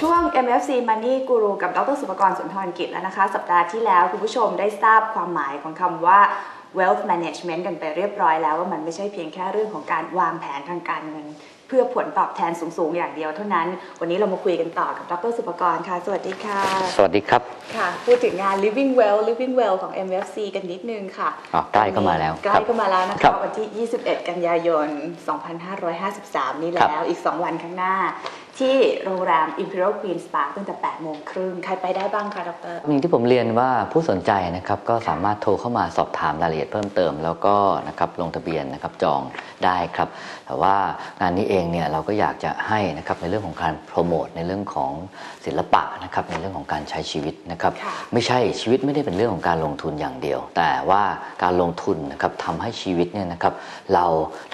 ช่วง MFC Money Guru กับดรสุภกรสุนทรกิจแล้วนะคะ สัปดาห์ที่แล้วคุณผู้ชมได้ทราบความหมายของคำว่า wealth management กันไปเรียบร้อยแล้วว่ามันไม่ใช่เพียงแค่เรื่องของการวางแผนทางการเงิน เพื่อผลตอบแทนสูง ๆ อย่างเดียวเท่านั้น วันนี้เรามาคุยกันต่อกับดรสุภกรค่ะ สวัสดีค่ะ สวัสดีครับ ค่ะ พูดถึงงาน living well living well ของ MFC กันนิดนึงค่ะอ๋อใกล้เข้ามาแล้วใกล้เข้ามาแล้วนะครัคะบวันที่ 21 กันยายน 2553 นี่ครับแล้ว อีก 2 วันข้างหน้า ที่โรงแรม Imperial Queen's Park ตั้งแต่8โมงครึ่งใครไปได้บ้างคะดรอย่างที่ผมเรียนว่าผู้สนใจนะครับก็สามารถโทรเข้ามาสอบถามรายละเอียดเพิ่มเติม แล้วก็นะครับลงทะเบียนนะครับจองได้ครับ แต่ว่างานนี้เองเนี่ยเราก็อยากจะให้นะครับในเรื่องของการโปรโมทในเรื่องของศิลปะนะครับในเรื่องของการใช้ชีวิตนะครับค่ะไม่ใช่ชีวิตไม่ได้เป็นเรื่องของการลงทุนอย่างเดียว แต่ว่าการลงทุนนะครับทำให้ชีวิตเนี่ยนะครับเรา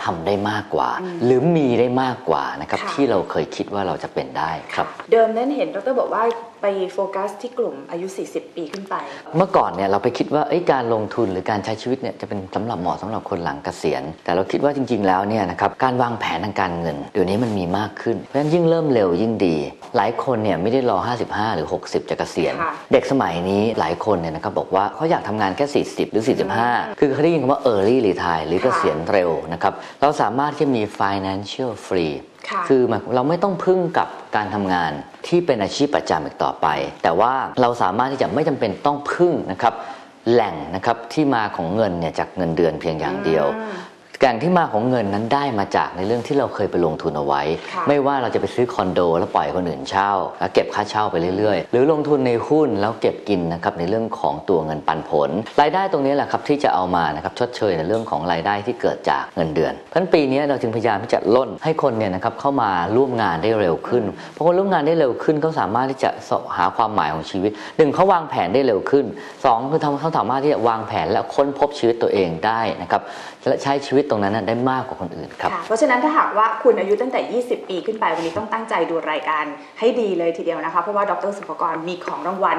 ทำได้มากกว่า หรือมีได้มากกว่านะครับค่ะที่เราเคยคิดว่าเราจะเป็นได้ครับ เดิมนั้นเห็นดรบอกว่าไปโฟกัสที่กลุ่มอายุ 40 ปีขึ้นไป เมื่อก่อนเนี่ยเราไปคิดว่าเอ้ยการลงทุนหรือการใช้ชีวิตเนี่ยจะเป็นสำหรับเหมาะสำหรับคนหลังเกษียณ แต่เราคิดว่าจริง ๆ แล้วเนี่ยนะครับการวางแผนทางการเงินเดี๋ยวนี้มันมีมากขึ้น เพราะฉะนั้นยิ่งเริ่มเร็วยิ่งดี หลายคนเนี่ยไม่ได้รอ 55 หรือ 60 จะเกษียณค่ะเด็กสมัยนี้หลายคนเนี่ยนะครับบอกว่าเขาอยากทำงานแค่ 40 หรือ 45 คือเขาได้ยินคำว่า early retire หรือเกษียณเร็วนะครับเราสามารถที่จะมี financial free ค่ะคือหมายเราไม่ต้องพึ่งกับการทำงานที่เป็นอาชีพประจำอีกต่อไป แต่ว่าเราสามารถที่จะไม่จำเป็นต้องพึ่งนะครับแหล่งนะครับที่มาของเงินเนี่ยจากเงินเดือนเพียงอย่างเดียวอืม แหล่งที่มาของเงินนั้นได้มาจากในเรื่องที่เราเคยไปลงทุนเอาไว้ค่ะไม่ว่าเราจะไปซื้อคอนโด แล้วปล่อยให้คนอื่นเช่าแล้วเก็บค่าเช่าไปเรื่อยๆ หรือลงทุนในหุ้นแล้วเก็บกินนะครับในเรื่องของตัวเงินปันผล รายได้ตรงนี้แหละครับที่จะเอามานะครับชดเชยในเรื่องของรายได้ที่เกิดจากเงินเดือนเพราะฉะนั้นปีนี้เราจึงพยายามที่จะล่นให้คนเนี่ยนะครับเข้ามาร่วมงานได้เร็วขึ้นเพราะคนร่วมงานได้เร็วขึ้นเขาสามารถที่จะหาความหมายของชีวิตหนึ่งเขาวางแผนได้เร็วขึ้นสองคือทำเขาสามารถที่จะวางแผนและค้นพบชีวิตตัวเองได้นะครับและใช้ชีวิตตรงนั้นได้มากกว่าคนอื่นครับ เพราะฉะนั้นถ้าหากว่าคุณอายุตั้งแต่ 20 ปีขึ้นไปวันนี้ต้องตั้งใจดูรายการให้ดีเลยทีเดียวนะคะ เพราะว่าดรสุภกรมีของรางวัล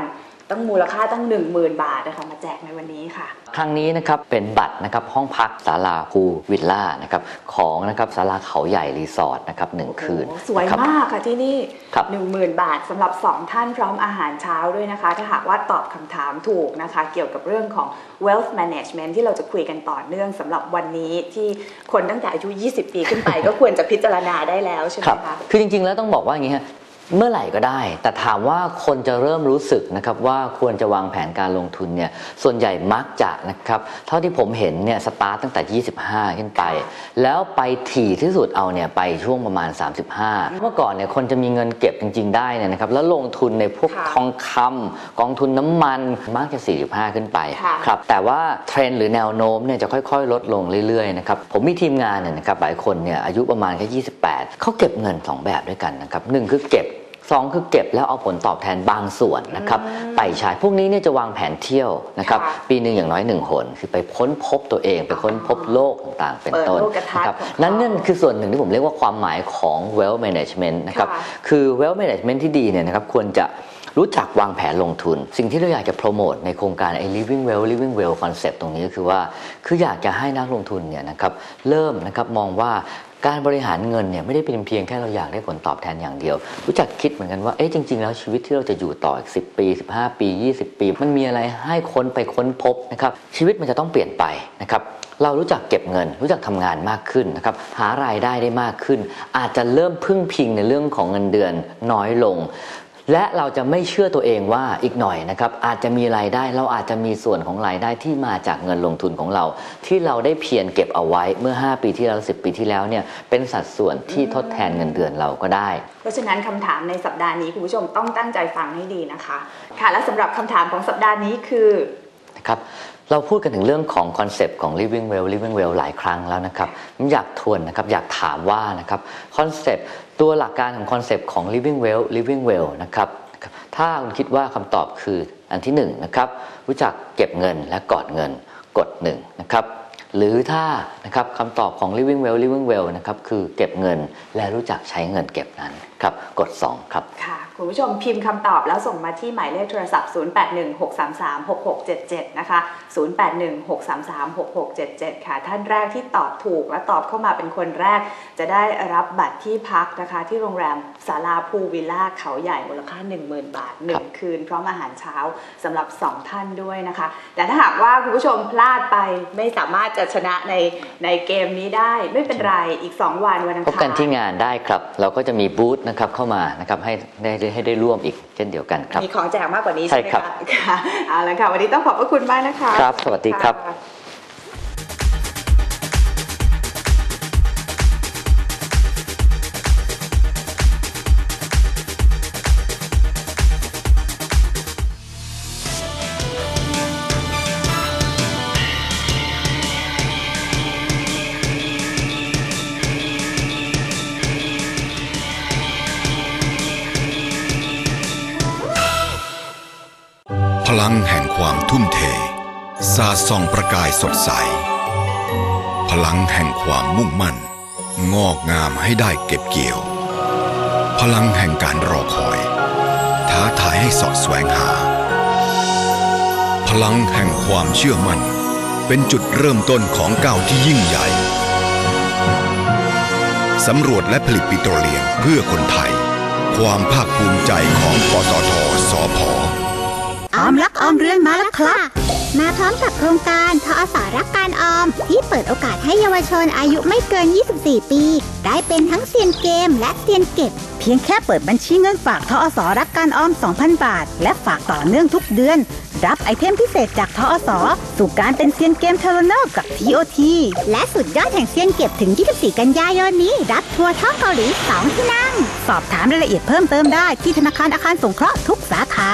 ตั้งมูลค่าตั้ง 10,000 บาทนะคะมาแจกในวันนี้ค่ะ ครั้งนี้นะครับเป็นบัตรนะครับห้องพักศาลาภูวิลล่านะครับของนะครับศาลาเขาใหญ่รีสอร์ทนะครับหนึ่งคืนโอ้โหสวยนะครับมากค่ะที่นี่ครับ10,000บาทสำหรับ 2 ท่านพร้อมอาหารเช้าด้วยนะคะ ถ้าหากว่าตอบคำถามถูกนะคะ เกี่ยวกับเรื่องของ wealth management ที่เราจะคุยกันต่อเนื่องสำหรับวันนี้ที่คนตั้งแต่อายุ 20 ปีขึ้นไป ก็ควรจะพิจารณาได้แล้วใช่ไหมครับคะคือจริงๆแล้วต้องบอกว่าอย่างนี้ฮะ เมื่อไหร่ก็ได้ แต่ถามว่าคนจะเริ่มรู้สึกนะครับว่าควรจะวางแผนการลงทุนเนี่ยส่วนใหญ่มักจะนะครับเท่าที่ผมเห็นเนี่ยสตาร์ตตั้งแต่ 25 ขึ้นไป แล้วไปถี่ที่สุดเอาเนี่ยไปช่วงประมาณ 35 เมื่อก่อนเนี่ยคนจะมีเงินเก็บจริง ๆ ได้เนี่ยนะครับแล้วลงทุนในพวกค่ะทองคำกองทุนน้ำมันมักจะ 45 ขึ้นไปค่ะครับแต่ว่าเทรนด์หรือแนวโน้มเนี่ยจะค่อย ๆ ลดลงเรื่อยๆนะครับผมมีทีมงานเนี่ยนะครับหลายคนเนี่ยอายุประมาณแค่ 28เขาเก็บเงิน 2 แบบด้วยกันนะครับหนึ่งคือเก็บ สองคือเก็บแล้วเอาผลตอบแทนบางส่วนนะครับไปใช้พวกนี้เนี่ยจะวางแผนเที่ยวนะครับค่ะปีหนึ่งอย่างน้อยหนึ่งหนคือไปค้นพบตัวเอง ไปค้นพบโลกต่างๆ เป็นต้นเปิดโลกทัศน์นะครับของเขานั่นนั่นคือส่วนหนึ่งที่ผมเรียกว่าความหมายของ wealth management นะครับค่ะคือ wealth management ที่ดีเนี่ยนะครับควรจะรู้จักวางแผนลงทุน สิ่งที่เราอยากจะโปรโมทในโครงการไอ้ living well living well concept ตรงนี้ก็คือว่า คืออยากจะให้นักลงทุนเนี่ยนะครับเริ่มนะครับมองว่า การบริหารเงินเนี่ยไม่ได้เป็นเพียงแค่เราอยากได้ผลตอบแทนอย่างเดียว รู้จักคิดเหมือนกันว่าเอ๊ะจริง ๆ แล้วชีวิตที่เราจะอยู่ต่ออีก10 ปี 15 ปี 20 ปี มันมีอะไรให้ค้นไปค้นพบนะครับชีวิตมันจะต้องเปลี่ยนไปนะครับเรารู้จักเก็บเงิน รู้จักทำงานมากขึ้นนะครับหารายได้ได้มากขึ้น อาจจะเริ่มพึ่งพิงในเรื่องของเงินเดือนน้อยลง และเราจะไม่เชื่อตัวเองว่าอีกหน่อยนะครับอาจจะมีรายได้เราอาจจะมีส่วนของรายได้ที่มาจากเงินลงทุนของเรา ที่เราได้เพียรเก็บเอาไว้เมื่อ 5 ปีที่แล้ว10 ปีที่แล้วเนี่ยเป็นสัดส่วนที่ทดแทนเงินเดือนเราก็ได้ เพราะฉะนั้นคำถามในสัปดาห์นี้คุณผู้ชมต้องตั้งใจฟังให้ดีนะคะ ค่ะและสำหรับคำถามของสัปดาห์นี้คือนะครับ เราพูดกันถึงเรื่องของคอนเซปต์ของ living well living well หลายครั้งแล้วนะครับผมอยากทวนนะครับอยากถามว่านะครับคอนเซปต์ตัวหลักการของคอนเซปต์ของ living well living well นะครับถ้าคุณคิดว่าคำตอบคืออันที่หนึ่งนะครับรู้จักเก็บเงินและกอดเงินกดหนึ่งนะครับหรือถ้านะครับคำตอบของ living well living well นะครับคือเก็บเงินและรู้จักใช้เงินเก็บนั้น ครับ กดสองครับ ค่ะ คุณผู้ชมพิมพ์คำตอบแล้วส่งมาที่หมายเลขโทรศัพท์ 0816336677 นะคะ 0816336677 ค่ะ ท่านแรกที่ตอบถูกและตอบเข้ามาเป็นคนแรก จะได้รับบัตรที่พักนะคะ ที่โรงแรมศาลาภูวิลล่าเขาใหญ่มูลค่า 10,000 บาท 1 คืน พร้อมอาหารเช้าสำหรับ 2 ท่านด้วยนะคะ แต่ถ้าหากว่าคุณผู้ชมพลาดไปไม่สามารถจะชนะในในเกมนี้ได้ไม่เป็นไรอีก 2 วันวันอังพบคารกันที่งานได้ครับ เราก็จะมีบูธนะครับเข้ามานะครับให้ได้ให้ได้ร่วมอีกเช่นเดียวกันครับมีของแจกมากกว่านี้ใช่ใช่ไหมครับคะค่ะเอาละค่ะวันนี้ต้องขอบพระคุณมากนะคะ ครับ สวัสดีครับ พลังแห่งความทุ่มเท สาส่องประกายสดใส พลังแห่งความมุ่งมั่น งอกงามให้ได้เก็บเกี่ยว พลังแห่งการรอคอย ท้าทายให้สอดแสวงหา พลังแห่งความเชื่อมั่น เป็นจุดเริ่มต้นของก้าวที่ยิ่งใหญ่สำรวจและผลิตปิโตรเลียมเพื่อคนไทย ความภาคภูมิใจของปตทสพ ออมรักออมเรือนมาแล้วครับ มาพร้อมกับโครงการทอสารักการออม ที่เปิดโอกาสให้เยาวชนอายุไม่เกิน 24 ปี ได้เป็นทั้งเซียนเกมและเซียนเก็บ เพียงแค่เปิดบัญชีเงินฝากทอสรักการออม 2,000 บาท และฝากต่อเนื่องทุกเดือน รับไอเทมพิเศษจากทอสสู่การเป็นเซียนเกมเทอร์เนอร์กับ TOT และสุดยอดแห่งเซียนเก็บถึง 24 กันยายนนี้ รับทัวร์ท่องเกาหลี 2 ที่นั่ง สอบถามรายละเอียดเพิ่มเติมได้ที่ธนาคารอาคารสงเคราะห์ทุกสาขา